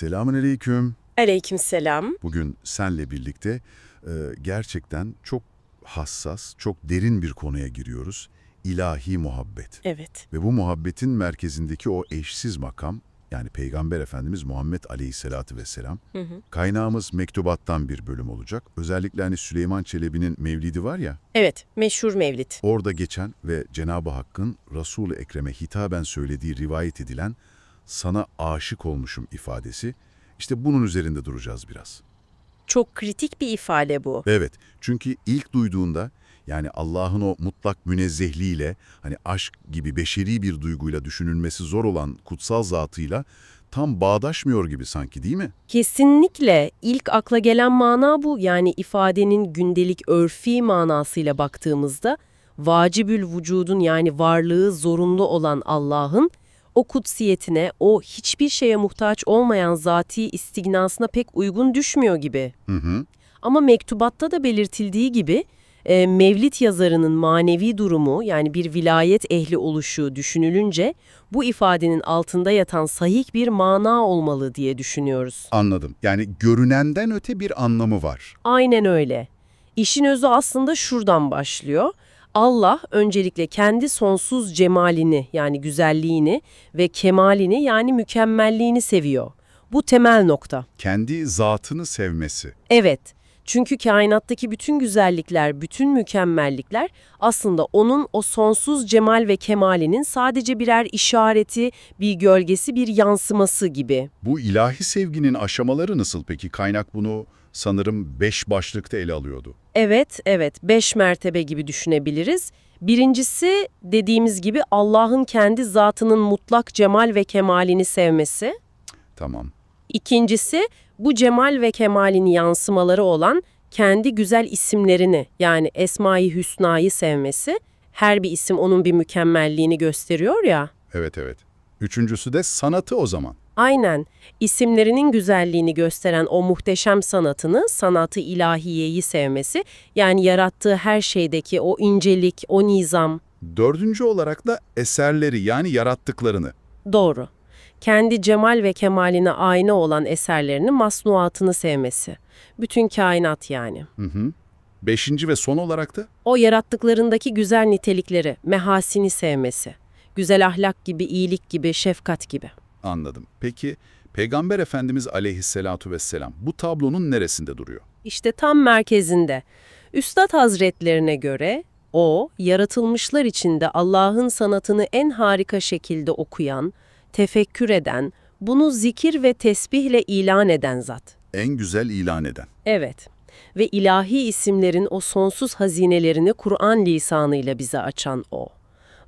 Selamünaleyküm. Aleykümselam. Bugün senle birlikte e, gerçekten çok hassas, çok derin bir konuya giriyoruz. İlahi muhabbet. Evet. Ve bu muhabbetin merkezindeki o eşsiz makam, yani Peygamber Efendimiz Muhammed Aleyhisselatü Vesselam. Kaynağımız mektubattan bir bölüm olacak. Özellikle hani Süleyman Çelebi'nin mevlidi var ya, Evet, meşhur mevlid. orada geçen ve Cenab-ı Hakk'ın Resul-i Ekrem'e hitaben söylediği rivayet edilen sana aşık olmuşum ifadesi, işte bunun üzerinde duracağız biraz. Çok kritik bir ifade bu. Evet, çünkü ilk duyduğunda yani Allah'ın o mutlak münezzehliğiyle hani aşk gibi beşeri bir duyguyla düşünülmesi zor olan kutsal zatıyla tam bağdaşmıyor gibi sanki değil mi? Kesinlikle ilk akla gelen mana bu. Yani ifadenin gündelik örfi manasıyla baktığımızda vacibül vücudun yani varlığı zorunlu olan Allah'ın o kutsiyetine, o hiçbir şeye muhtaç olmayan zati istignasına pek uygun düşmüyor gibi. Hı hı. Ama mektubatta da belirtildiği gibi e, Mevlid yazarının manevi durumu yani bir vilayet ehli oluşu düşünülünce bu ifadenin altında yatan sahih bir mana olmalı diye düşünüyoruz. Anladım. Yani görünenden öte bir anlamı var. Aynen öyle. İşin özü aslında şuradan başlıyor. Allah öncelikle kendi sonsuz cemalini yani güzelliğini ve kemalini yani mükemmelliğini seviyor. Bu temel nokta. Kendi zatını sevmesi. Evet. Çünkü kainattaki bütün güzellikler, bütün mükemmellikler aslında onun o sonsuz cemal ve kemalinin sadece birer işareti, bir gölgesi, bir yansıması gibi. Bu ilahi sevginin aşamaları nasıl peki? Kaynak bunu sanırım beş başlıkta ele alıyordu. Evet, evet. Beş mertebe gibi düşünebiliriz. Birincisi dediğimiz gibi Allah'ın kendi zatının mutlak cemal ve kemalini sevmesi. Tamam. İkincisi bu cemal ve kemalin yansımaları olan kendi güzel isimlerini yani Esma-i Hüsna'yı sevmesi. Her bir isim onun bir mükemmelliğini gösteriyor ya. Evet evet. Üçüncüsü de sanatı o zaman. Aynen. İsimlerinin güzelliğini gösteren o muhteşem sanatını, sanatı ilahiyeyi sevmesi, yani yarattığı her şeydeki o incelik, o nizam. Dördüncü olarak da eserleri yani yarattıklarını. Doğru. Kendi cemal ve kemaline ayna olan eserlerini, masnuatını sevmesi. Bütün kainat yani. Hı hı. Beşinci ve son olarak da O yarattıklarındaki güzel nitelikleri, mehasini sevmesi. Güzel ahlak gibi, iyilik gibi, şefkat gibi. anladım. Peki Peygamber Efendimiz aleyhissalatu vesselam bu tablonun neresinde duruyor? İşte tam merkezinde. Üstad Hazretlerine göre o, yaratılmışlar içinde Allah'ın sanatını en harika şekilde okuyan, tefekkür eden, bunu zikir ve tesbihle ilan eden zat. En güzel ilan eden. Evet ve ilahi isimlerin o sonsuz hazinelerini Kur'an lisanıyla bize açan o.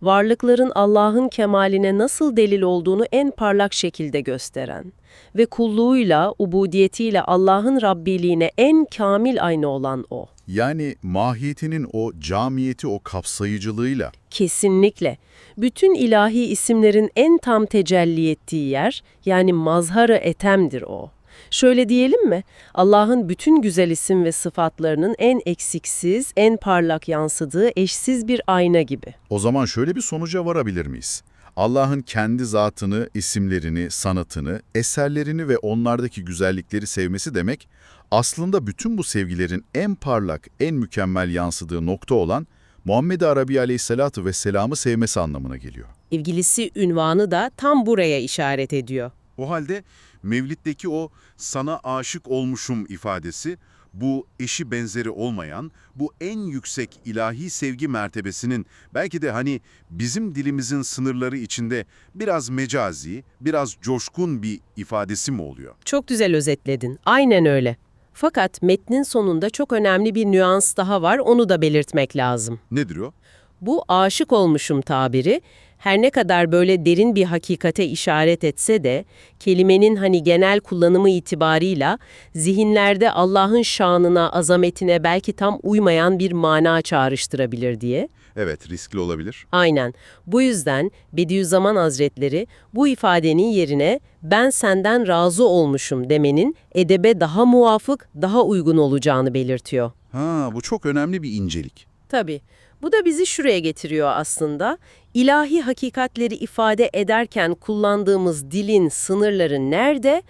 Varlıkların Allah'ın kemaline nasıl delil olduğunu en parlak şekilde gösteren ve kulluğuyla, ubudiyetiyle Allah'ın Rabbiliğine en kamil aynı olan o. Yani mahiyetinin o camiyeti, o kapsayıcılığıyla Kesinlikle. Bütün ilahi isimlerin en tam tecelli ettiği yer, yani mazharı etemdir o. Şöyle diyelim mi? Allah'ın bütün güzel isim ve sıfatlarının en eksiksiz, en parlak yansıdığı eşsiz bir ayna gibi. o zaman şöyle bir sonuca varabilir miyiz? Allah'ın kendi zatını, isimlerini, sanatını, eserlerini ve onlardaki güzellikleri sevmesi demek, aslında bütün bu sevgilerin en parlak, en mükemmel yansıdığı nokta olan Muhammed Arabi Aleyhisselatü Vesselam'ı sevmesi anlamına geliyor. İlgilisi ünvanı da tam buraya işaret ediyor. O halde Mevlid'deki o sana aşık olmuşum ifadesi bu eşi benzeri olmayan, bu en yüksek ilahi sevgi mertebesinin belki de hani bizim dilimizin sınırları içinde biraz mecazi, biraz coşkun bir ifadesi mi oluyor? Çok güzel özetledin. Aynen öyle. Fakat metnin sonunda çok önemli bir nüans daha var, onu da belirtmek lazım. Nedir o? Bu aşık olmuşum tabiri her ne kadar böyle derin bir hakikate işaret etse de kelimenin hani genel kullanımı itibarıyla zihinlerde Allah'ın şanına, azametine belki tam uymayan bir mana çağrıştırabilir diye. Evet, riskli olabilir. Aynen. Bu yüzden Bediüzzaman Hazretleri bu ifadenin yerine ben senden razı olmuşum demenin edebe daha muvafık, daha uygun olacağını belirtiyor. Ha, bu çok önemli bir incelik. Tabii. Bu da bizi şuraya getiriyor aslında. İlahi hakikatleri ifade ederken kullandığımız dilin sınırları nerede?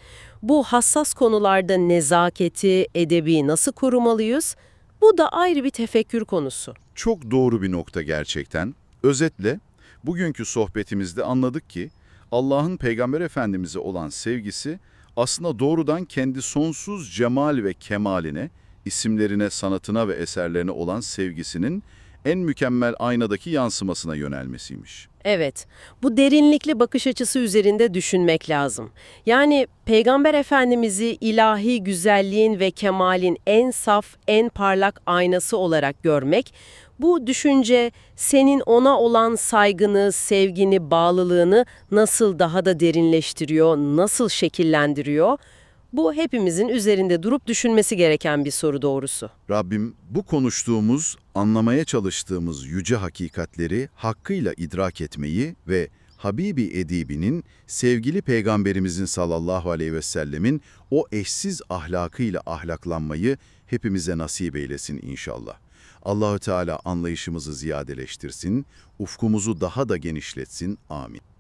Bu hassas konularda nezaketi, edebi nasıl korumalıyız? Bu da ayrı bir tefekkür konusu. Çok doğru bir nokta gerçekten. Özetle, bugünkü sohbetimizde anladık ki Allah'ın Peygamber Efendimiz'e olan sevgisi aslında doğrudan kendi sonsuz cemal ve kemaline, isimlerine, sanatına ve eserlerine olan sevgisinin en mükemmel aynadaki yansımasına yönelmesiymiş. Evet, bu derinlikli bakış açısı üzerinde düşünmek lazım. Yani Peygamber Efendimiz'i ilahi güzelliğin ve kemalin en saf, en parlak aynası olarak görmek, bu düşünce senin ona olan saygını, sevgini, bağlılığını nasıl daha da derinleştiriyor, nasıl şekillendiriyor? Bu hepimizin üzerinde durup düşünmesi gereken bir soru doğrusu. Rabbim bu konuştuğumuz, anlamaya çalıştığımız yüce hakikatleri hakkıyla idrak etmeyi ve Habibi Edibi'nin, sevgili Peygamberimizin sallallahu aleyhi ve sellemin o eşsiz ahlakıyla ahlaklanmayı hepimize nasip eylesin inşallah. Allahü Teala anlayışımızı ziyadeleştirsin, ufkumuzu daha da genişletsin. Amin.